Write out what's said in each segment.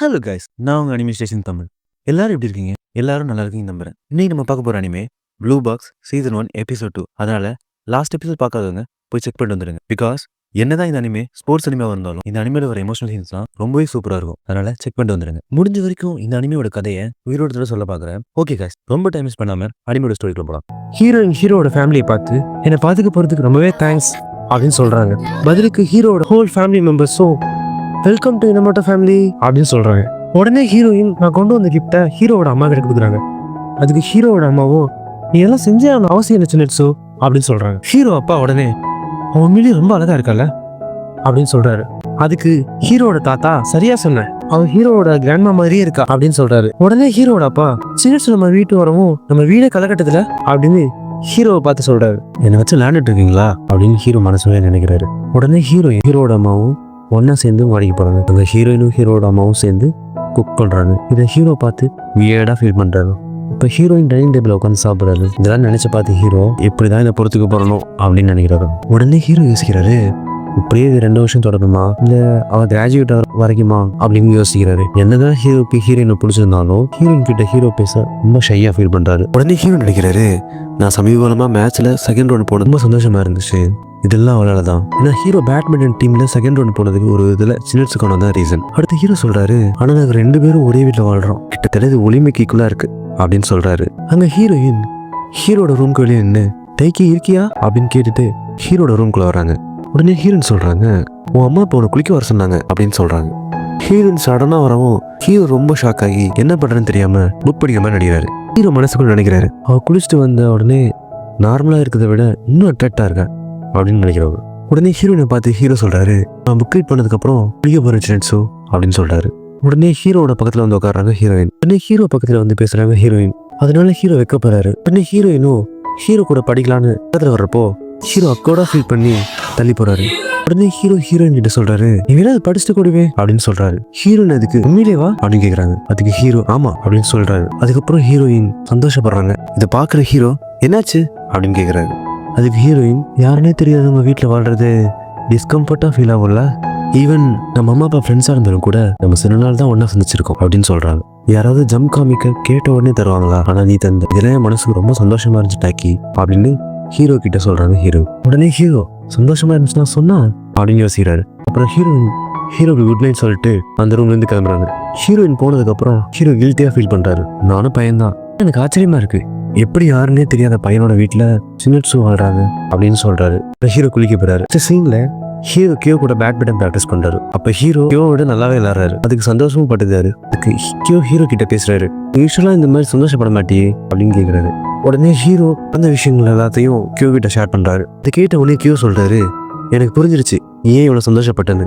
Hello guys நான் உங்கள் anime station Tamil. எல்லாரும் எப்படி இருக்கீங்க? எல்லாரும் நல்லா இருக்கீங்க நம்புறேன். இன்னைக்கு நம்ம பார்க்க போகிற anime blue box season one episode two அதனால லாஸ்ட் எபிசோட் பார்க்காதவங்க போய் செக் பண்ணிட்டு வந்துடுங்க. பிகாஸ் என்னதான் இந்த அனிமே ஸ்போர்ட்ஸ் அனிமே இருந்தாலும் இந்த அனிமேல வர எமோஷனல் சீன்ஸ்லாம் ரொம்பவே சூப்பராக இருக்கும். அதனால செக் பண்ணிட்டு வந்துருங்க முடிஞ்ச வரைக்கும் இந்த அனிமையோட கதையை உயிரோட சொல்ல பார்க்குறேன். ஓகே கைஸ் ரொம்ப டைம் மிஸ் பண்ணாம அனிமையோட ஸ்டோரிக்குள்ள போகலாம் ஹீரோயின் ஹீரோட ஃபேமிலியை பார்த்து என்னை பார்த்துக்க போகிறதுக்கு ரொம்பவே தேங்க்ஸ் அப்படின்னு சொல்கிறாங்க பதிலுக்கு ஹீரோட ஹோல் ஃபேமிலி மெம்பர்ஸும் வெல்கம் டு நம்மட்ட ஃபேமிலி அப்படின்னு சொல்கிறாங்க உடனே ஹீரோயின் நான் கொண்டு வந்த கிஃப்ட்டை ஹீரோவோட அம்மா கிட்ட கொடுக்குறாங்க. அதுக்கு ஹீரோவோட அம்மாவும் நீ எல்லாம் செஞ்சே அவன் அவசியம் என்ன சின்னட்ஸோ அப்படின்னு சொல்கிறாங்க ஹீரோ அப்பா உடனே அவன் உண்மையிலேயே ரொம்ப அழகா இருக்கல்ல அப்படின்னு சொல்றாரு. அதுக்கு ஹீரோட தாத்தா சரியா சொன்னேன் அவன் ஹீரோவோட கிராண்ட்மா மாதிரியே இருக்கா அப்படின்னு சொல்றாரு. உடனே ஹீரோட அப்பா சின்னட்ஸ் நம்ம வீட்டு வரவும் நம்ம வீடு கலகட்டத்துல அப்படின்னு ஹீரோவை பார்த்து சொல்றாரு. என்னை வச்சு விளையாண்டுட்டு இருக்கீங்களா? அப்படின்னு ஹீரோ மனசுவே நினைக்கிறாரு. உடனே ஹீரோ ஹீரோட அம்மாவும் ஒன்றா சேர்ந்து மாடிக்கு போகிறாங்க அந்த ஹீரோயினும் ஹீரோட அம்மாவும் சேர்ந்து குக் பண்ணுறாங்க இதை ஹீரோ பார்த்து வியர்டாக ஃபீல் பண்ணுறாரு இப்போ ஹீரோயின் டைனிங் டேபிள் உட்காந்து சாப்பிட்றாரு. இதெல்லாம் நினச்சி பார்த்து ஹீரோ இப்படி தான் இதை பொறுத்துக்கு போகிறணும் அப்படின்னு நினைக்கிறாரு. உடனே ஹீரோ யோசிக்கிறாரு இப்படியே இது ரெண்டு வருஷம் தொடருமா? இல்லை அவள் கிராஜுவேட் வரைக்குமா? அப்படின்னு யோசிக்கிறாரு. என்னதான் ஹீரோக்கு ஹீரோயினை பிடிச்சிருந்தாலும் ஹீரோயின் கிட்ட ஹீரோ பேச ரொம்ப ஷையாக ஃபீல் பண்ணுறாரு உடனே ஹீரோ நினைக்கிறாரு நான் சமீபமாக மேட்ச்சில் செகண்ட் ரவுண்ட் போனது ரொம்ப சந்தோஷமா இருந்துச்சு. இதெல்லாம் அவளால தான். ஏன்னா ஹீரோ பேட்மிண்டன் டீம்ல செகண்ட் ரவுண்ட் போனதுக்கு ஒரு இதில் சின்னட்ஸுக்கான தான் ரீசன் அடுத்து ஹீரோ சொல்றாரு ஆனால் நாங்கள் ரெண்டு பேரும் ஒரே வீட்டில் வாழ்றோம். கிட்டத்தட்ட இது ஒளிமைக்கு இருக்கு அப்படின்னு சொல்றாரு. அங்க ஹீரோயின் ஹீரோட ரூம்க்கு வெளியே நின்று தைக்கி இருக்கியா? அப்படின்னு கேட்டுட்டு ஹீரோட ரூம்குள்ள வராங்க உடனே ஹீரோயின் சொல்கிறாங்க உன் அம்மா இப்போ உன்னை குளிக்க வர சொன்னாங்க அப்படின்னு சொல்கிறாங்க ஹீரோயின் சடனாக வரவும் ஹீரோ ரொம்ப ஷாக் ஆகி என்ன பண்ணுறேன்னு தெரியாமல் புக் படிக்கிற மாதிரி நடிக்கிறாரு. ஹீரோ மனசுக்குள்ள நினைக்கிறாரு அவள் குளிச்சுட்டு வந்த உடனே நார்மலாக இருக்கிறத விட இன்னும் அட்ராக்டாக இருக்கா? அப்படின்னு நினைக்கிறவங்க உடனே ஹீரோயினை பார்த்து ஹீரோ சொல்கிறாரு நான் புக் ரீட் பண்ணதுக்கப்புறம் குளிக்க போற அப்படின்னு சொல்கிறாரு உடனே ஹீரோவோட பக்கத்தில் வந்து உட்காடுறாங்க ஹீரோயின். உடனே ஹீரோ பக்கத்தில் வந்து பேசுகிறாங்க ஹீரோயின். அதனால ஹீரோ வைக்கப்படுறாரு உடனே ஹீரோயினும் ஹீரோ கூட படிக்கலான்னு பக்கத்தில் வர்றப்போ ஹீரோ அக்கோடா ஃபீல் பண்ணி தள்ளி போறாரு. உடனே ஹீரோ ஹீரோயின் கிட்ட சொல்றாரு நீ வேணா படிச்சுட்டு கூடவே அப்படின்னு சொல்றாரு. ஹீரோயின் அதுக்கு உண்மையிலேவா அப்படின்னு கேக்குறாங்க. அதுக்கு ஹீரோ ஆமா அப்படின்னு சொல்றாரு. அதுக்கப்புறம் ஹீரோயின் சந்தோஷப்படுறாங்க. இதை பாக்குற ஹீரோ என்னாச்சு? அப்படின்னு கேக்குறாரு. அதுக்கு ஹீரோயின் யாருன்னே தெரியாதவங்க வீட்டில் வாழ்றது டிஸ்கம்ஃபர்ட்டாக ஃபீல் ஆகும்ல. ஈவன் நம்ம அம்மா அப்பா ஃப்ரெண்ட்ஸாக இருந்தாலும் கூட நம்ம சில நாள் தான் ஒன்றா சந்திச்சிருக்கோம் அப்படின்னு சொல்கிறாங்க யாராவது ஜம் காமிக்க கேட்ட உடனே தருவாங்களா? ஆனால் நீ தந்த இதெல்லாம் மனசுக்கு ரொம்ப சந்தோஷமா இருந்துச்சு டாக்கி அப்படின்னு ஹீரோ கிட்ட சொல்றாங்க ஹீரோ உடனே ஹீரோ சந்தோஷமா இருந்துச்சுன்னா சொன்னா அப்படின்னு யோசிக்கிறாரு. அப்புறம் ஹீரோயின் ஹீரோக்கு குட் நைட் சொல்லிட்டு அந்த ரூம்ல இருந்து கிளம்புறாங்க. ஹீரோயின் போனதுக்கு அப்புறம் ஹீரோ கில்ட்டியா ஃபீல் பண்றாரு. நானும் பையன்தான். எனக்கு ஆச்சரியமா இருக்கு. எப்படி யாருன்னே தெரியாத பையனோட வீட்டுல சின்னட்ஸு வாழ்றாங்க அப்படின்னு சொல்றாரு. ஹீரோ குளிக்க போறாரு. இந்த சீன்ல ஹீரோ கியோ கூட பேட்மிண்டன் ப்ராக்டிஸ் பண்றாரு. அப்ப ஹீரோ கியோவோட நல்லாவே விளாடுறாரு அதுக்கு சந்தோஷமும் பட்டுதாரு அதுக்கு கியோ ஹீரோ கிட்ட பேசுறாரு. யூஸ்வலா இந்த மாதிரி சந்தோஷப்பட மாட்டியே? அப்படின்னு கேக்குறாரு. உடனே ஹீரோ அந்த விஷயங்கள் எல்லாத்தையும் கியூ கிட்ட ஷேர் பண்ணுறாரு இதை கேட்ட உடனே கியோ சொல்கிறாரு எனக்கு புரிஞ்சிருச்சு ஏன் இவ்வளோ சந்தோஷப்பட்டேன்னு?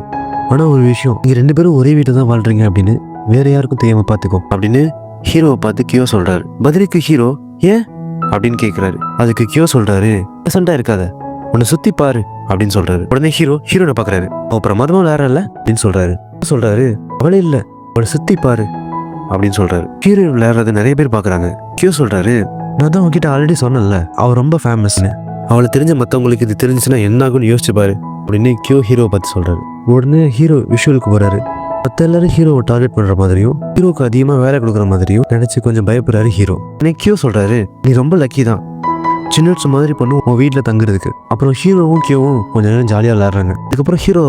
ஆனால் ஒரு விஷயம் நீங்கள் ரெண்டு பேரும் ஒரே வீட்டை தான் வாழ்றீங்க அப்படின்னு வேற யாருக்கும் தெரியாம பார்த்துக்கோ அப்படின்னு ஹீரோவை பார்த்து கியோ சொல்கிறாரு பதிலுக்கு ஹீரோ ஏன்? அப்படின்னு கேட்குறாரு அதுக்கு கியோ சொல்கிறாரு சண்டா இருக்காத உன்னை சுற்றி பாரு அப்படின்னு சொல்கிறாரு உடனே ஹீரோ ஹீரோனை பாக்குறாரு. அவ பிரமாதமா விளையாடல அப்படின்னு சொல்கிறாரு சொல்கிறாரு அவளே இல்லை அவளை சுற்றி பாரு அப்படின்னு சொல்கிறாரு ஹீரோ விளையாடுறது நிறைய பேர் பார்க்குறாங்க கியோ சொல்கிறாரு நான் தான் உங்ககிட்ட ஆல்ரெடி சொன்னேன்ல அவள் ரொம்ப ஃபேமஸ்னு அவளை தெரிஞ்ச மற்றவங்களுக்கு இது தெரிஞ்சுன்னா என்ன ஆகும்னு யோசிச்சு பாரு. அப்படின்னு கியோ ஹீரோவை பார்த்து சொல்கிறாரு உடனே ஹீரோ விஷுவலுக்கு போகிறாரு மற்ற எல்லாரும் ஹீரோவை டார்கெட் பண்ணுற மாதிரியும் ஹீரோக்கு அதிகமாக வேலை கொடுக்குற மாதிரியும் நினச்சி கொஞ்சம் பயப்படுறாரு ஹீரோ எனக்கு கியோ சொல்கிறாரு நீ ரொம்ப லக்கி தான். சின்னட்ஸ் மாதிரி பண்ணும் உன் வீட்டில் தங்குறதுக்கு. அப்புறம் ஹீரோவும் கியோவும் கொஞ்ச நேரம் ஜாலியாக விளையாடுறாங்க. அதுக்கப்புறம் ஹீரோ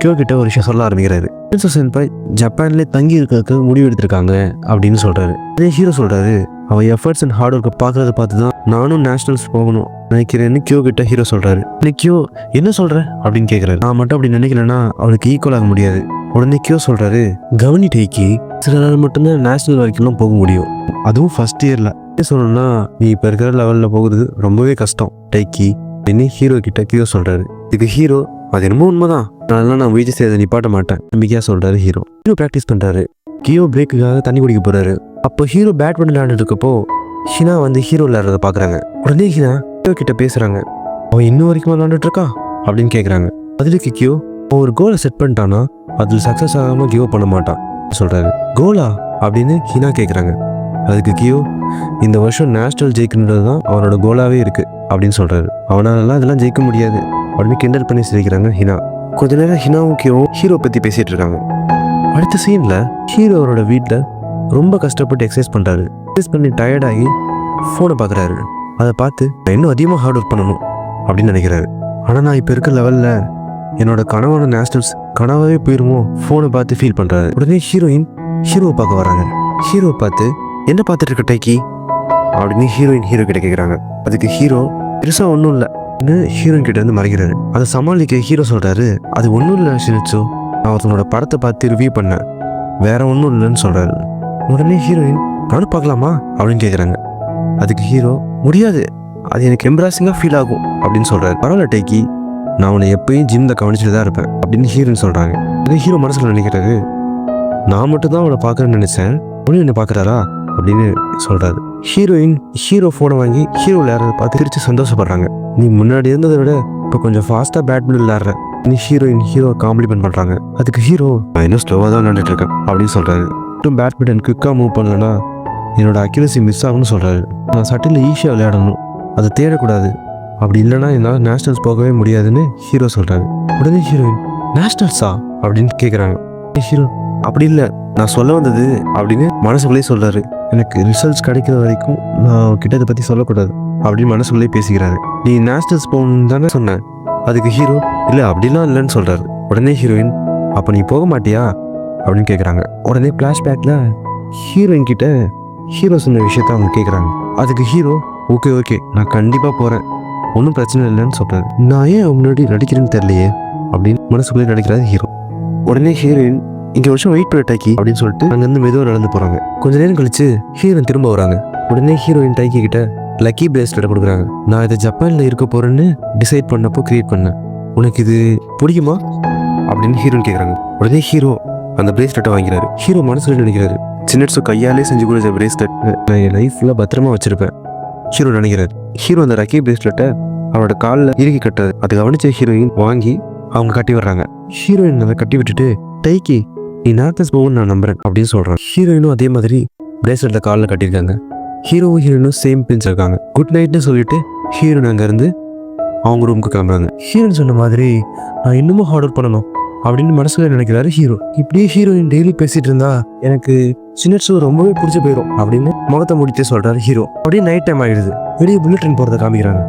கியோ கிட்ட ஒரு விஷயம் சொல்ல ஆரம்பிக்கிறாரு. பிரின்சஸ் சென்பாய் ஜப்பான்லேயே தங்கி இருக்கிறதுக்கு முடிவு எடுத்திருக்காங்க அப்படின்னு சொல்கிறாரு அதே ஹீரோ சொல்கிறாரு அவள் எஃபர்ட்ஸ் அண்ட் ஹார்ட் ஒர்க்கை பார்க்கறத பார்த்து தான் நானும் நேஷனல்ஸ் போகணும் நினைக்கிறேன்னு கியோ கிட்ட ஹீரோ சொல்கிறாரு உடனே கியோ என்ன சொல்கிற அப்படின்னு கேட்குறாரு நான் மட்டும் அப்படி நினைக்கலன்னா அவளுக்கு ஈக்குவல் ஆக முடியாது. உடனே கியோ சொல்கிறாரு கவனி டேக்கி சில நாள் மட்டும்தான் நேஷனல் வரைக்கும்லாம் போக முடியும். அதுவும் ஃபஸ்ட் இயரில் என்ன சொல்லணும்னா நீ இப்போ இருக்கிற லெவலில் போகிறது ரொம்பவே கஷ்டம். டைக்கி அப்படின்னு ஹீரோ கிட்ட கியோ சொல்கிறாரு இதுக்கு ஹீரோ அது என்னமோ உண்மைதான். அதனால நான் முயற்சி செய்யறதை நிப்பாட்ட மாட்டேன். நம்பிக்கையாக சொல்கிறாரு ஹீரோ ஹீரோ ப்ராக்டிஸ் பண்ணுறாரு கியோ பிரேக்குக்காக தண்ணி குடிக்க போகிறாரு அப்போ ஹீரோ பேட்மிண்டன் விளையாண்டுட்டு இருக்கப்போ ஹினா வந்து ஹீரோ விளையாடுறத பார்க்குறாங்க. உடனே ஹினா கியோ கிட்ட பேசுகிறாங்க அவன் இன்னும் வரைக்கும் விளையாண்டுட்டு இருக்கா அப்படின்னு கேட்குறாங்க அதுலேயே கிக்கியோ அவன் ஒரு கோலை செட் பண்ணிட்டானா அதில் சக்ஸஸ் ஆகாமல் கிவ் பண்ண மாட்டான் சொல்கிறாரு கோலா அப்படின்னு ஹினா கேட்குறாங்க அதுக்கு கியோ இந்த வருஷம் நேஷ்னல் ஜெயிக்கணுன்றது தான் அவனோட கோலாவே இருக்குது அப்படின்னு சொல்கிறாரு அவனாலலாம் இதெல்லாம் ஜெயிக்க முடியாது அப்படின்னு கிண்டல் பண்ணி சிரிக்கிறாங்க ஹினா கொஞ்ச நேரம் ஹினாவும் கியோவும் ஹீரோ பற்றி பேசிகிட்டு இருக்காங்க. அடுத்த சீனில் ஹீரோ அவரோட வீட்டில் ரொம்ப கஷ்டப்பட்டு எக்ஸசைஸ் பண்ணுறாரு எக்ஸசைஸ் பண்ணி டயர்டாகி ஃபோனை பார்க்குறாரு அதை பார்த்து நான் இன்னும் அதிகமாக ஹார்ட் ஒர்க் பண்ணணும் அப்படின்னு நினைக்கிறாரு. ஆனால் நான் இப்போ இருக்க லெவலில் என்னோட கனவான நேஷனல்ஸ் கனவாகவே போயிருமோ ஃபோனை பார்த்து ஃபீல் பண்ணுறாரு உடனே ஹீரோயின் ஹீரோவை பார்க்க வராங்க. ஹீரோவை பார்த்து என்ன பார்த்துட்டு இருக்க டைக்கி அப்படின்னு ஹீரோயின் ஹீரோ கிட்ட கேட்குறாங்க அதுக்கு ஹீரோ பெருசாக ஒன்றும் இல்லை. ஹீரோயின் கிட்ட இருந்து மறைக்கிறாரு. அதை சமாளிக்க ஹீரோ சொல்கிறாரு அது ஒன்றும் இல்லை ஷினிச்சோ நான் ஒருத்தனோட படத்தை பார்த்து ரிவ்யூ பண்ணேன். வேற ஒன்றும் இல்லைன்னு சொல்கிறாரு உடனே ஹீரோயின் நானும் பார்க்கலாமா? அப்படின்னு கேட்குறாங்க அதுக்கு ஹீரோ முடியாது. அது எனக்கு எம்ப்ராசிங்காக ஃபீல் ஆகும் அப்படின்னு சொல்கிறாரு பரவாயில்ல டேக்கி. நான் உன்னை எப்பயும் ஜிம்ல கவனிச்சுட்டு தான் இருப்பேன் அப்படின்னு ஹீரோயின் சொல்கிறாங்க அதே ஹீரோ மனசில் நினைக்கிறாரு நான் மட்டும் தான் அவனை பார்க்குறேன்னு நினச்சேன். உடனே என்ன பார்க்குறாரா? அப்படின்னு சொல்கிறாரு ஹீரோயின் ஹீரோ ஃபோனை வாங்கி ஹீரோ விளையாடுறத பார்த்து திருச்சி சந்தோஷப்படுறாங்க. நீ முன்னாடி இருந்ததை விட இப்போ கொஞ்சம் ஃபாஸ்ட்டாக பேட்மிண்டன் விளையாடுற. நீ ஹீரோயின் ஹீரோ காம்ப்ளிமெண்ட் பண்ணுறாங்க அதுக்கு ஹீரோ நான் இன்னும் ஸ்லோவாக தான் விளையாண்டுட்டு இருக்கேன் அப்படின்னு சொல்கிறாரு மட்டும் பேட்மிண்டன் குயிக்காக மூவ் பண்ணலன்னா என்னோட அக்யூரசி மிஸ் ஆகும்னு சொல்கிறாரு நான் சட்டில் ஈஸியாக விளையாடணும். அதை தேடக்கூடாது. அப்படி இல்லைன்னா என்னால் நேஷ்னல்ஸ் போகவே முடியாதுன்னு ஹீரோ சொல்கிறாரு உடனே ஹீரோயின் நேஷ்னல்ஸா அப்படின்னு கேட்குறாங்க ஹீரோ அப்படி இல்லை. நான் சொல்ல வந்தது அப்படின்னு மனசுக்குள்ளே சொல்கிறாரு எனக்கு ரிசல்ட்ஸ் கிடைக்கிற வரைக்கும் நான் கிட்ட இதை பற்றி சொல்லக்கூடாது அப்படின்னு மனசுக்குள்ளே பேசிக்கிறாரு. நீ நேஷ்னல்ஸ் போகணும்னு தானே சொன்னேன் அதுக்கு ஹீரோ இல்லை அப்படிலாம் இல்லைன்னு சொல்கிறாரு உடனே ஹீரோயின் அப்போ நீ போக மாட்டியா? அப்படின்னு கேட்குறாங்க உடனே ஃப்ளாஷ்பேக்கில் ஹீரோயின் கிட்ட ஹீரோ சொன்ன விஷயத்த அவங்க கேட்குறாங்க அதுக்கு ஹீரோ ஓகே ஓகே நான் கண்டிப்பாக போகிறேன் ஒன்றும் பிரச்சனை இல்லைன்னு சொல்கிறாரு நான் ஏன் முன்னாடி நடிக்கிறேன்னு தெரியலையே? அப்படின்னு மனசுக்குள்ளே நடிக்கிறாரு ஹீரோ உடனே ஹீரோயின் இங்கே வருஷம் வெயிட் பண்ண டைக்கி அப்படின்னு சொல்லிட்டு அங்கேருந்து மெதுவாக நடந்து போகிறாங்க கொஞ்ச நேரம் கழிச்சு ஹீரோயின் திரும்ப வராங்க. உடனே ஹீரோயின் டாக்கி கிட்ட லக்கி பிரேஸ்லெட் கொடுக்குறாங்க. நான் இதை ஜப்பானில் இருக்க போகிறேன்னு டிசைட் பண்ணப்போ கிரியேட் பண்ணேன். உனக்கு இது பிடிக்குமா? அப்படின்னு ஹீரோயின் கேட்குறாங்க உடனே ஹீரோ அந்த பிரேஸ்லெட்டை வாங்கிறாரு ஹீரோ மனசுல நினைக்கிறாரு. சின்னட்ஸு கையாலே செஞ்சு கொடுத்த பிரேஸ்லெட் நான் என் லைஃப்பில் பத்திரமா வச்சிருப்பேன் ஹீரோ நினைக்கிறாரு. ஹீரோ அந்த ரக்கி பிரேஸ்லெட்டை அவரோட காலில் இறுக்கி கட்டுறது அதை கவனிச்ச ஹீரோயின் வாங்கி அவங்க கட்டி வர்றாங்க ஹீரோயின் அதை கட்டி விட்டுட்டு டைக்கி நீ நார்த்தஸ் போகும்னு நான் நம்புறேன் அப்படின்னு சொல்றான். ஹீரோயினும் அதே மாதிரி பிரேஸ்லெட்டை காலில் கட்டியிருக்காங்க. ஹீரோவும் ஹீரோயினும் சேம் பிரிஞ்சு இருக்காங்க. குட் நைட்னு சொல்லிட்டு ஹீரோயின் அங்கேருந்து அவங்க ரூமுக்கு கிளம்புறாங்க. ஹீரோயின் சொன்ன மாதிரி நான் இன்னமும் ஹார்ட் ஒர்க் பண்ணணும். அப்படின்னு மனசுல நினைக்கிறாரு ஹீரோ இப்படியே ஹீரோயின் டெய்லி பேசிட்டு இருந்தா எனக்கு சின்னட்ஸு ரொம்பவே பிடிச்சி போயிடும் அப்படின்னு முகத்தை முடித்தே சொல்றாரு ஹீரோ அப்படியே நைட் டைம் ஆயிடுது. வெளியே புல்லட் ட்ரெயின் போறத காமிக்கிறாங்க.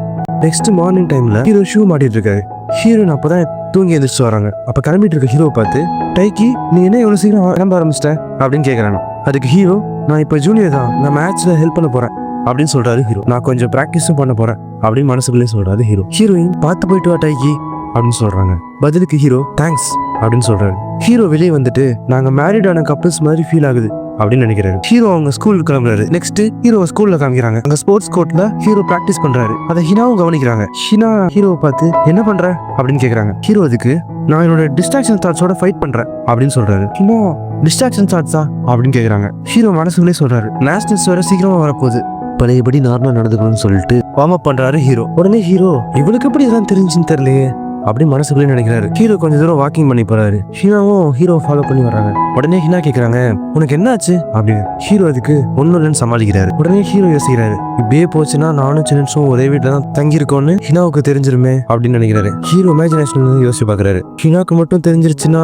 நெக்ஸ்ட் மார்னிங் டைம்ல ஹீரோ ஷூ மாட்டிட்டு இருக்காரு. ஹீரோயின் அப்பதான் தூங்கி எந்திரிச்சு வராங்க. அப்ப கிளம்பிட்டு இருக்க ஹீரோ பார்த்து டைக்கி நீ என்ன எவ்வளவு சீக்கிரம் கிளம்ப ஆரம்பிச்சிட்ட? அப்படின்னு கேக்குறாங்க. அதுக்கு ஹீரோ நான் இப்போ ஜூனியர் தான். நான் மேட்ச்ல ஹெல்ப் பண்ண போறேன். அப்படின்னு சொல்றாரு ஹீரோ நான் கொஞ்சம் ப்ராக்டிஸும் பண்ண போறேன். அப்படின்னு மனசுக்குள்ளே சொல்றாரு ஹீரோ ஹீரோயின் பார்த்து போயிட்டு வா டைக்கி. அப்படின்னு சொல்றாங்க. பதிலுக்கு ஹீரோ தேங்க்ஸ் அப்படின்னு சொல்றாரு. ஹீரோ வெளியே வந்துட்டு நாங்க மேரிட் ஆன கப்பிள்ஸ் மாதிரி ஃபீல் ஆகுது. அப்படின்னு நினைக்கிறாரு. ஹீரோ அவங்க ஸ்கூலுக்கு கிளம்புறாரு. நெக்ஸ்ட் ஹீரோ ஸ்கூல்ல காமிக்கிறாங்க. அங்க ஸ்போர்ட்ஸ் கோர்ட்ல ஹீரோ பிராக்டிஸ் பண்றாரு. அதை ஹினாவும் கவனிக்கிறாங்க. ஹினா ஹீரோவை பார்த்து என்ன பண்ற? அப்படின்னு கேக்குறாங்க. ஹீரோ அதுக்கு நான் என்னோட டிஸ்ட்ராக்ஷன் தாட்ஸோட ஃபைட் பண்றேன். அப்படின்னு சொல்றாரு. ஹினா டிஸ்ட்ராக்ஷன் தாட்ஸா அப்படின்னு கேக்குறாங்க. ஹீரோ மனசுக்குள்ளே சொல்றாரு. நேஷனல்ஸ் வர சீக்கிரமா வரப்போகுது. பழையபடி நார்மலா நடந்துக்கணும்னு சொல்லிட்டு வார்ம் அப் பண்றாரு ஹீரோ. உடனே ஹீரோ இவளுக்கு எப்படி இதெல்லாம் தெரிஞ்சுன்னு தெரியலையே? அப்படி மனசுக்குள்ளே நினைக்கிறாரு. ஹீரோ கொஞ்சம் தூரம் வாக்கிங் பண்ணி போறாரு. ஹீனாவும் ஹீரோ ஃபாலோ பண்ணி வராங்க உடனே ஹீனா கேக்குறாங்க உனக்கு என்ன ஆச்சு அப்படின்னு. ஹீரோ அதுக்கு ஒன்னும் இல்லைன்னு சமாளிக்கிறாரு. உடனே ஹீரோ யோசிக்கிறாரு இப்படியே போச்சுன்னா நானும் நிமிஷம் ஒரே வீட்டில் தான் தங்கியிருக்கோன்னு ஹினாவுக்கு தெரிஞ்சிருமே அப்படின்னு நினைக்கிறாரு. ஹீரோ இமேஜினேஷன் யோசிச்சு பாக்குறாரு ஹினாக்கு மட்டும் தெரிஞ்சிருச்சுன்னா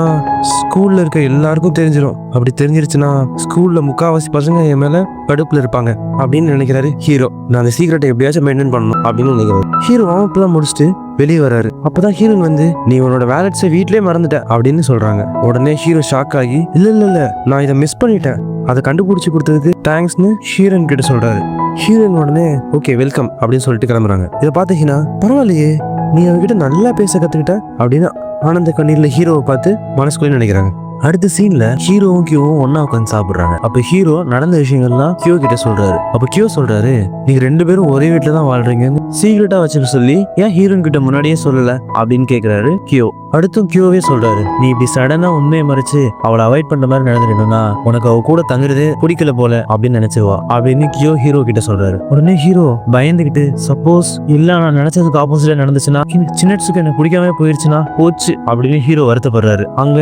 ஸ்கூல்ல இருக்க எல்லாருக்கும் தெரிஞ்சிடும் அப்படி தெரிஞ்சிருச்சுன்னா ஸ்கூல்ல முக்காவாசி பசங்க என் மேல கடுப்புல இருப்பாங்க அப்படின்னு நினைக்கிறாரு ஹீரோ. நான் அந்த சீக்கிரட்டை எப்படியாச்சும் மெயின்டைன் பண்ணணும் அப்படின்னு நினைக்கிறாரு. ஹீரோ வாமப்லாம் முடிச்சுட்டு வெளியே வராரு அப்பதான் ஹீரோயின் வந்து நீ உன்னோட வேலட்ஸை வீட்லயே மறந்துட்ட அப்படின்னு சொல்றாங்க. உடனே ஹீரோ ஷாக் ஆகி இல்ல இல்ல இல்ல நான் இதை மிஸ் பண்ணிட்டேன். அதை கண்டுபிடிச்சு கொடுத்ததுக்கு தேங்க்ஸ்னு ஹீரோயின் கிட்ட சொல்றாரு. ஹீரோயின் உடனே ஓகே வெல்கம் அப்படின்னு சொல்லிட்டு கிளம்புறாங்க. இதை பார்த்தீங்கன்னா பரவாயில்லையே நீ அவன்கிட்ட நல்லா பேச கத்துக்கிட்ட அப்படின்னு ஆனந்த கண்ணீர்ல ஹீரோவை பார்த்து மனசுக்குள்ளே நினைக்கிறாங்க. அடுத்த சீன்ல ஹீரோவும் கியோவும் ஒன்னா உட்காந்து சாப்பிடுறாங்க. அப்ப ஹீரோ நடந்த விஷயங்கள்லாம் கியோ கிட்ட சொல்றாரு. அப்ப கியோ சொல்றாரு நீங்க ரெண்டு பேரும் ஒரே வீட்டுல தான் வாழ்றீங்க சீக்கிரட்டா வச்சுக்க சொல்லி ஏன் ஹீரோன் கிட்ட முன்னாடியே சொல்லல? அப்படின்னு கேக்குறாரு கியோ. அடுத்தும் கியோவே சொல்றாரு நீ இப்படி சடனா உண்மையை மறைச்சு அவளை அவாய்ட் பண்ற மாதிரி நடந்துடணும்னா உனக்கு அவ கூட தங்குறது பிடிக்கல போல அப்படின்னு நினைச்சுவா அப்படின்னு கியோ ஹீரோ கிட்ட சொல்றாரு. உடனே ஹீரோ பயந்துகிட்டு சப்போஸ் இல்ல நான் நினைச்சதுக்கு ஆப்போசிட்டா நடந்துச்சுன்னா சின்னட்ஸுக்கு எனக்கு பிடிக்காம போயிருச்சுன்னா போச்சு அப்படின்னு ஹீரோ வருத்தப்படுறாரு. அங்க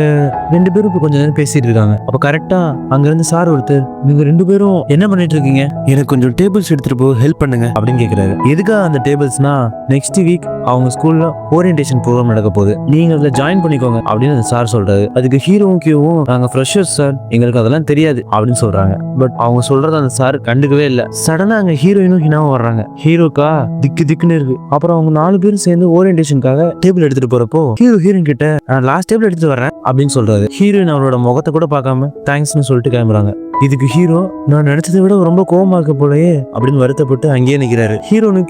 ரெண்டு பேரும் இப்ப கொஞ்ச நேரம் பேசிட்டு இருக்காங்க. அப்ப கரெக்டா அங்க இருந்து சார் ஒருத்தர் நீங்க ரெண்டு பேரும் என்ன பண்ணிட்டு இருக்கீங்க? எனக்கு கொஞ்சம் டேபிள்ஸ் எடுத்துட்டு போ ஹெல்ப் பண்ணுங்க அப்படின்னு கேக்குறாரு. எதுக்காக அந்த அந்த டேபிள்ஸ்னா நெக்ஸ்ட் வீக் அவங்க ஸ்கூல்ல ஓரியன்டேஷன் ப்ரோக்ராம் நடக்க போகுது. நீங்க அதில் ஜாயின் பண்ணிக்கோங்க அப்படின்னு அந்த சார் சொல்றாரு. அதுக்கு ஹீரோவும் கியூவும் நாங்க ஃப்ரெஷர்ஸ் சார் எங்களுக்கு அதெல்லாம் தெரியாது அப்படின்னு சொல்றாங்க. பட் அவங்க சொல்றத அந்த சார் கண்டுக்கவே இல்லை. சடனா அங்க ஹீரோயினும் ஹினாவும் வர்றாங்க. ஹீரோக்கா திக்கு திக்குன்னு இருக்கு. அப்புறம் அவங்க நாலு பேரும் சேர்ந்து ஓரியன்டேஷனுக்காக டேபிள் எடுத்துட்டு போறப்போ ஹீரோ ஹீரோயின் கிட்ட நான் லாஸ்ட் டேபிள் எடுத்துட்டு வரேன் அப்படின்னு சொல்றாரு. ஹீரோயின் அவரோட முகத்தை கூட பார்க்காம தேங்க்ஸ்னு சொல்லிட்டு கிளம்புறாங்க. இதுக்கு ஹீரோ நான் நினைச்சதை விட ரொம்ப கோபமா இருக்க போலயே அப்படின்னு வருத்தப்பட்டு அங்கேயே நிக்கிறாரு. ஹீரோனும்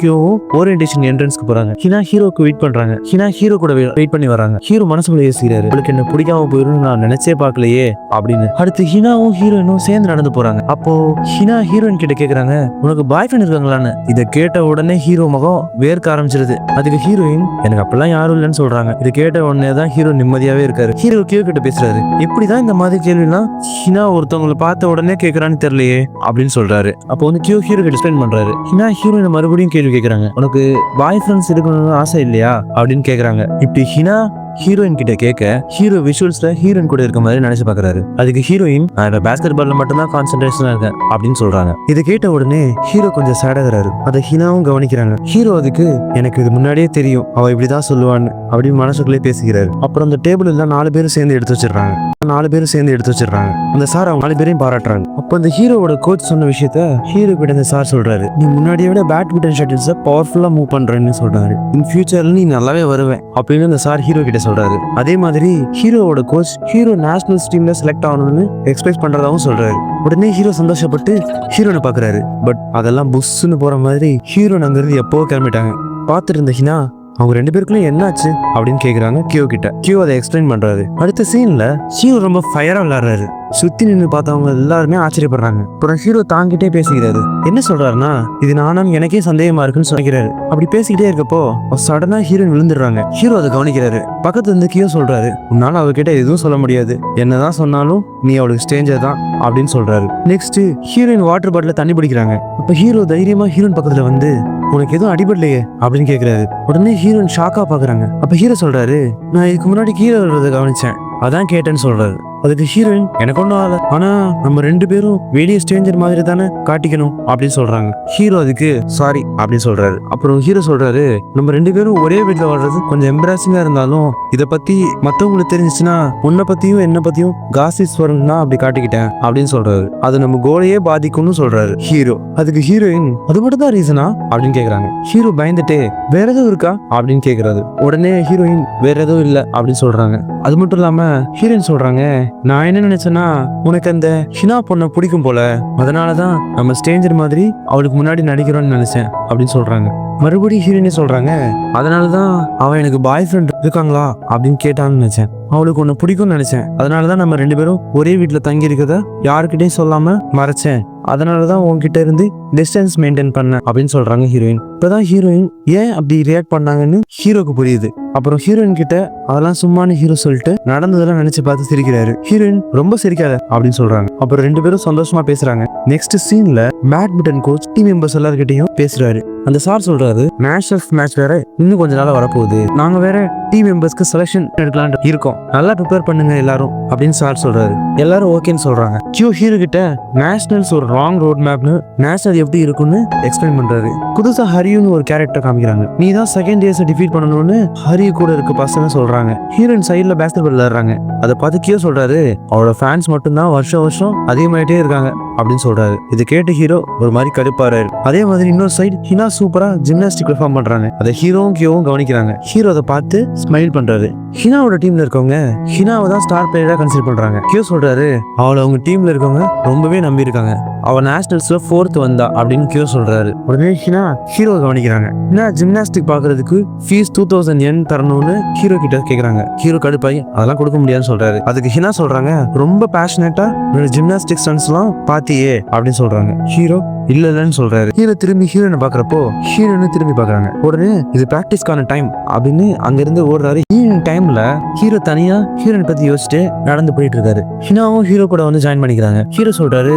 ஓரியன்டேஷன் என்ட்ரன்ஸ்க்கு போறாங்க. ஹினா ஹீரோக்கு வெயிட் பண்றாங்க. ஹினா ஹீரோ கூட வெயிட் பண்ணி வராங்க. ஹீரோ மனசுக்குள்ள யோசிக்கிறாரு அவளுக்கு என்ன பிடிக்காம போயிடும் நான் நினைச்சே பார்க்கலையே அப்படின்னு. அடுத்து ஹினாவும் ஹீரோயினும் சேர்ந்து நடந்து போறாங்க. அப்போ ஹினா ஹீரோயின் கிட்ட கேக்குறாங்க உனக்கு பாய் ஃப்ரெண்ட் இருக்காங்களான்னு? இதை கேட்ட உடனே ஹீரோ முகம் வேர்க்க ஆரம்பிச்சிருது. அதுக்கு ஹீரோயின் எனக்கு அப்பெல்லாம் யாரும் இல்லைன்னு சொல்றாங்க. இதை கேட்ட உடனே தான் ஹீரோ நிம்மதியாவே இருக்காரு. ஹீரோ கியோ கிட்ட பேசுறாரு இப்படிதான் இந்த மாதிரி கேள்விலாம் ஹினா ஒருத்தவங்களை பார்த்த உடனே கேக்குறான்னு தெரியலையே அப்படின்னு சொல்றாரு. அப்போ வந்து கியூ ஹீரோ கிட்ட எக்ஸ்பிளைன் பண்றாரு. ஹினா ஹீரோயின் மறுபடியும் கேள்வி கேக்குறாங்க உனக்கு பாய் ஃப்ரெண்ட்ஸ் இருக்கணும்னு ஆசை இல்லையா? அப்படின்னு கேட்குறாங்க இப்படி ஹினா ஹீரோயின் கிட்ட கேட்க ஹீரோ விஷுவல்ஸ்ல ஹீரோயின் கூட இருக்க மாதிரி நினைச்சு பாக்குறாரு. அதுக்கு ஹீரோயின் நான் பேஸ்கெட் பால்ல மட்டும்தான் கான்சென்ட்ரேஷனா இருக்கேன் அப்படின்னு சொல்றாங்க. இதை கேட்ட உடனே ஹீரோ கொஞ்சம் சேடாகிறாரு அதை ஹினாவும் கவனிக்கிறாங்க. ஹீரோ அதுக்கு எனக்கு இது முன்னாடியே தெரியும். அவ இப்படிதான் சொல்லுவான்னு அப்படின்னு மனசுக்குள்ளே பேசுகிறாரு. அப்புறம் அந்த டேபிள் எல்லாம் நாலு பேரும் சேர்ந்து எடுத்து வச்சிடுறாங்க. நாலு பேரும் சேர்ந்து எடுத்து வச்சிடுறாங்க. அந்த சார் அவங்க நாலு பேரையும் பாராட்டுறாங்க. அப்போ அந்த ஹீரோவோட கோச் சொன்ன விஷயத்த ஹீரோ கிட்ட அந்த சார் சொல்றாரு. நீ முன்னாடியே விட பேட்மிண்டன் ஷட்டில்ஸை பவர்ஃபுல்லா மூவ் பண்றேன்னு சொல்றாரு. இன் ஃபியூச்சர்ல நீ நல்லாவே வருவேன் அப்படின்னு அந்த சார் ஹீரோ கிட்ட சொல்றாரு. அதே மாதிரி ஹீரோவோட கோச் ஹீரோ நேஷனல் டீம்ல செலக்ட் ஆகணும்னு எக்ஸ்பெக்ட் பண்றதாவும் சொல்றாரு. உடனே ஹீரோ சந்தோஷப்பட்டு ஹீரோனை பாக்குறாரு. பட் அதெல்லாம் புஷ்னு போற மாதிரி ஹீரோன் அங்கிருந்து எப்போ கிளம்பிட்டாங்க. பார்த்துட்டு இருந்த ஹினா அவங்க ரெண்டு பேருக்குள்ள என்னாச்சு அப்படின்னு கேக்குறாங்க கியூ கிட்ட. கியூ அதை எக்ஸ்பிளைன் பண்றாரு. அடுத்த சீன்ல ஹீரோ ரொம்ப ஃபயரா விளாடுறாரு சுத்தி நின்று பார்த்தவங்க எல்லாருமே ஆச்சரியப்படுறாங்க. அப்புறம் ஹீரோ தாங்கிட்டே பேசிக்கிறாரு. என்ன சொல்றாருன்னா இது நானும் எனக்கே சந்தேகமா இருக்குன்னு சொல்லிக்கிறாரு. அப்படி பேசிக்கிட்டே இருக்கப்போ சடனா ஹீரோயின் விழுந்துடுறாங்க. ஹீரோ அதை கவனிக்கிறாரு. பக்கத்துல இருந்து கியோ சொல்றாரு உன்னால அவகிட்ட எதுவும் சொல்ல முடியாது. என்னதான் சொன்னாலும் நீ அவளுக்கு ஸ்டேஞ்சர் தான் அப்படின்னு சொல்றாரு. நெக்ஸ்ட் ஹீரோயின் வாட்டர் பாட்டில தண்ணி பிடிக்கிறாங்க. அப்ப ஹீரோ தைரியமா ஹீரோயின் பக்கத்துல வந்து உனக்கு எதுவும் அடிபடலையே? அப்படின்னு கேக்குறாரு. உடனே ஹீரோயின் ஷாக்கா பாக்குறாங்க. அப்ப ஹீரோ சொல்றாரு நான் இதுக்கு முன்னாடி கீழே வர்றதை கவனிச்சேன். அதான் கேட்டேன்னு சொல்றாரு. அதுக்கு ஹீரோயின் எனக்கு ஒன்றும் ஆகல. ஆனா நம்ம ரெண்டு பேரும் வெளியே ஸ்டேஞ்சர் மாதிரி தானே காட்டிக்கணும் அப்படின்னு சொல்றாங்க. ஹீரோ அதுக்கு சாரி அப்படின்னு சொல்றாரு. அப்புறம் ஹீரோ சொல்றாரு நம்ம ரெண்டு பேரும் ஒரே வீட்டில் வாழ்றது கொஞ்சம் எம்பராசிங்கா இருந்தாலும் இதை பத்தி மத்தவங்களுக்கு தெரிஞ்சிச்சுன்னா உன்னை பத்தியும் என்ன பத்தியும் காசிஸ்வரன் தான் அப்படி காட்டிக்கிட்டேன் அப்படின்னு சொல்றாரு. அது நம்ம கோலையே பாதிக்கும்னு சொல்றாரு ஹீரோ அதுக்கு ஹீரோயின் அது மட்டும் தான் ரீசனா அப்படின்னு கேக்குறாங்க. ஹீரோ பயந்துட்டே வேற எதுவும் இருக்கா? அப்படின்னு கேக்குறாரு. உடனே ஹீரோயின் வேற எதுவும் இல்லை அப்படின்னு சொல்றாங்க. அது மட்டும் இல்லாம ஹீரோயின் சொல்றாங்க நான் என்ன நினைச்சேன்னா உனக்கு அந்த ஹினா பொண்ணை பிடிக்கும் போல அதனாலதான் நம்ம ஸ்டேஞ்சர் மாதிரி அவளுக்கு முன்னாடி நடிக்கிறோம்னு நினைச்சேன் அப்படின்னு சொல்றாங்க. மறுபடியும் ஹீரோயினே சொல்றாங்க? அதனாலதான் அவன் எனக்கு பாய் ஃப்ரெண்ட் இருக்காங்களா அப்படின்னு கேட்டான்னு நினைச்சேன். அவளுக்கு ஒன்று பிடிக்கும்னு நினைச்சேன். அதனாலதான் நம்ம ரெண்டு பேரும் ஒரே வீட்டில் தங்கி இருக்கத யாருக்கிட்டையும் சொல்லாம மறைச்சேன். அதனாலதான் உன்கிட்ட இருந்து டிஸ்டன்ஸ் மெயின்டைன் பண்ணேன் அப்படின்னு சொல்றாங்க ஹீரோயின் இப்பதான் ஹீரோயின் ஏன் அப்படி ரியாக்ட் பண்ணாங்கன்னு ஹீரோக்கு புரியுது. அப்புறம் ஹீரோயின் கிட்ட அதெல்லாம் சும்மானு ஹீரோ சொல்லிட்டு நடந்ததெல்லாம் நினைச்சு பார்த்து சிரிக்கிறாரு. ஹீரோயின் ரொம்ப சிரிக்காத அப்படின்னு சொல்றாங்க. அப்புறம் ரெண்டு பேரும் சந்தோஷமா பேசுறாங்க. நெக்ஸ்ட் சீன்ல பேட்மிண்டன் கோச் டீம் மெம்பர்ஸ் எல்லாருக்கிட்டையும் பேசுறாரு. அந்த சார் சொல்றாரு ஆஃப் மேட்ச் வேற இன்னும் கொஞ்ச நாள் வரப்போகுது. நாங்க வேற டீம் மெம்பர்ஸ்க்கு செலெக்ஷன் எடுக்கலாம் இருக்கோம். நல்லா ப்ரிப்பேர் பண்ணுங்க எல்லாரும் அப்படின்னு சார் சொல்றாரு. எல்லாரும் ஓகேன்னு சொல்றாங்க. கியூ ஹீரோ கிட்ட நேஷனல்ஸ் ஒரு ராங் ரோட் மேப்னு நேஷனல் எப்படி இருக்கும்னு எக்ஸ்பிளைன் பண்றாரு. புதுசா ஹரியுன்னு ஒரு கேரக்டர் காமிக்கிறாங்க. நீ தான் செகண்ட் டேஸை டிஃபீட் பண்ணணும்னு ஹரி கூட இருக்க பசங்க சொல்றாங்க. ஹீரோயின் சைடில் பேஸ்கெட் பால் விளையாடுறாங்க. அதை பார்த்து கியோ சொல்றாரு அவரோட ஃபேன்ஸ் மட்டும்தான் வருஷம் வருஷம் அதிகமாயிட்டே இருக்காங்க அப்படின்னு சொல்றாரு. இது கேட்டு ஹீரோ ஒரு மாதிரி கடுப்பாறாரு. அதே மாதிரி இன்னொரு சைடு ஹினா சூப்பரா ஜிம்னாஸ்டிக் பெர்ஃபார்ம் பண்றாங்க. அதை ஹீரோவும் கியோவும் கவனிக்கிறாங்க. ஹீரோ அதை பார்த்து ஸ்மைல் பண்றாரு. ஹினாவோட டீம்ல இருக்கவங்க ஹினாவை தான் ஸ்டார் பிளேயரா கன்சிடர் பண்றாங்க. கியோ சொல்றாரு அவளை அவங்க டீம்ல இருக்கவங்க ரொம்பவே நம்பி இருக்காங்க அவ நேஷனல்ஸ்ல ஃபோர்த் வந்தா அப்படின்னு கியோ சொல்றாரு. உடனே ஹினா ஹீரோ கவனிக்கிறாங்க. என்ன ஜிம்னாஸ்டிக் பாக்குறதுக்கு ஃபீஸ் டூ தௌசண்ட் என் தரணும்னு ஹீரோ கிட்ட கேக்குறாங்க. ஹீரோ கடுப்பாய் அதெல்லாம் கொடுக்க முடியாதுன்னு சொல்றாரு. அதுக்கு ஹினா சொல்றாங்க ரொம்ப பேஷனேட்டா ஜிம்னாஸ்டிக் ஸ்டன்ஸ் எல்லாம் பாத்தியே அப்படின்னு சொல்றாங்க. ஹீரோ இல்ல இல்லன்னு சொல்றாரு. ஹீரோ திரும்பி ஹீரோனை பாக்குறப்போ ஹீரோனு திரும்பி பாக்குறாங்க உடனே இது பிராக்டிஸ்க்கான டைம் அப்படின்னு அங்க இருந்து ஓடுறாரு. ஹீரோ டைம்ல ஹீரோ தனியா ஹீரோனை பத்தி யோசிச்சுட்டு நடந்து போயிட்டு இருக்காரு ஹினாவும் ஹீரோ கூட வந்து ஜாயின் பண்ணிக்கிறாங்க. ஹீரோ சொல்றாரு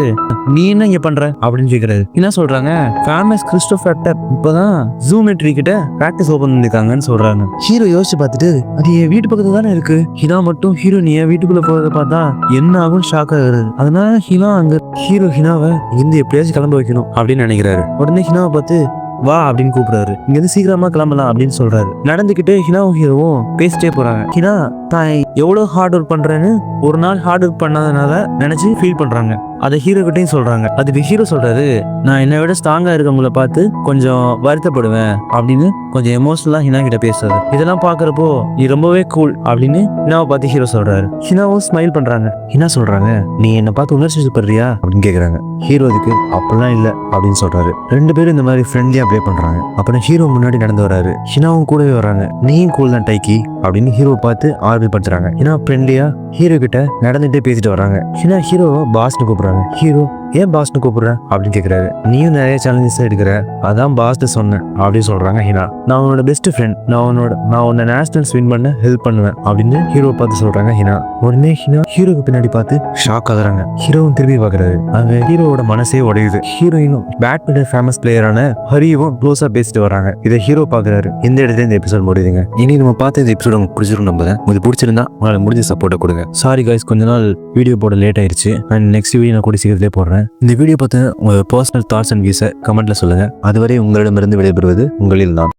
நீ என்ன இங்க பண்ற? அப்படின்னு கேக்குறாரு. என்ன சொல்றாங்க ஃபேமஸ் கிறிஸ்டோபர் இப்பதான் ஜூமெட்ரி கிட்ட பிராக்டிஸ் ஓபன் பண்ணிருக்காங்கன்னு சொல்றாங்க. ஹீரோ யோசிச்சு பார்த்துட்டு அது என் வீட்டு பக்கத்துல தானே இருக்கு? ஹினா மட்டும் ஹீரோ நீ என் வீட்டுக்குள்ள போறத பார்த்தா என்ன ஆகும் ஷாக் ஆகுறது அதனால ஹினா அங்க ஹீரோ ஹினாவை இருந்து எப்படியாச்சும் கிளம்ப வைக்கணும். அப்படின்னு நினைக்கிறாரு. உடனே ஹினாவை பார்த்து வா அப்படின்னு கூப்பிடுறாரு. இங்க இருந்து சீக்கிரமா கிளம்பலாம் அப்படின்னு சொல்றாரு. நடந்துக்கிட்டு ஹினாவும் ஹீரோவும் பேசிட்டே போறாங்க. ஹினா தான் எவ்வளவு ஹார்ட் ஒர்க் பண்றேன்னு ஒரு நாள் ஹார்ட் ஒர்க் பண்ணாதனால நினைச்சு ஃபீல் பண்றாங்க. அதை ஹீரோ கிட்டையும் சொல்றாங்க. அதுக்கு ஹீரோ சொல்றாரு நான் என்னை விட ஸ்ட்ராங்கா இருக்கவங்களை பார்த்து கொஞ்சம் வருத்தப்படுவேன் அப்படின்னு கொஞ்சம் எமோஷனலா ஹினா கிட்ட பேசுறாரு இதெல்லாம் பாக்குறப்போ நீ ரொம்பவே கூல் அப்படின்னு ஹினாவை பார்த்து ஹீரோ சொல்றாரு. ஹினாவும் ஸ்மைல் பண்றாங்க. ஹினா சொல்றாங்க நீ என்னை பார்த்து உணர்ச்சி படுறியா அப்படின்னு கேக்குறாங்க. ஹீரோ அதுக்கு அப்படிலாம் இல்லை அப்படின்னு சொல்றாரு. ரெண்டு பேரும் இந்த மாதிரி ஃப்ரெண்ட்லியா ப்ளே பண்றாங்க. அப்புறம் ஹீரோ முன்னாடி நடந்து வராரு ஹினாவும் கூடவே வராங்க நீயும் கூல் தான் டைக்கி அப்படின்னு ஹீரோ பார்த்து ஆறுதல் படுத்துறாங்க. ஹினா ஃப்ரெண்ட்லியா ஹீரோ கிட்ட நடந்துட்டே பேசிட்டு வராங்க ஹினா ஹீரோவை பாஸ்னு கூப்பிடுறாங்க. ஹீரோ ஏன் பாஸ்னு கூப்பிடுற? அப்படின்னு கேக்குறாரு. நீயும் நிறைய சேலஞ்சஸ் எடுக்கிற. அதான் பாஸ்ட்டு சொன்னேன். அப்படின்னு சொல்றாங்க ஹினா. நான் உன்னோட பெஸ்ட் ஃப்ரெண்ட் நான் உன்னோட நான் உன்னை நேஷனல்ஸ் வின் பண்ண ஹெல்ப் பண்ணுவேன். அப்படின்னு ஹீரோ பார்த்து சொல்றாங்க ஹினா. உடனே ஹினா ஹீரோக்கு பின்னாடி பார்த்து ஷாக் ஆகுறாங்க. ஹீரோவும் திரும்பி பார்க்குறாரு. அங்க ஹீரோவோட மனசே உடையுது. ஹீரோயினும் பேட்மிண்டன் ஃபேமஸ் பிளேயரான ஹரியும் க்ளோஸா பேசிட்டு வராங்க. இதை ஹீரோ பாக்குறாரு இந்த இடத்துல இந்த எபிசோட் முடியுதுங்க. இனி நம்ம பார்த்த இந்த எபிசோட் உங்களுக்கு பிடிச்சிரும் நம்புறேன். உங்களுக்கு பிடிச்சிருந்தா உங்களால் முடிஞ்ச சப்போர்ட்டை கொடுங்க. சாரி காய்ஸ் கொஞ்ச நாள் வீடியோ போட லேட் ஆயிருச்சு. அண்ட் நெக்ஸ்ட் வீடியோ நான் கூட சீக்கிரத்திலே போடுறேன். இந்த வீடியோ பார்த்து உங்கள் பர்சனல் தாட்ஸ் அண்ட் வியூஸை கமெண்ட்ல சொல்லுங்கள் அதுவரை உங்களிடமிருந்து விடைபெறுவது உங்களில் நான்.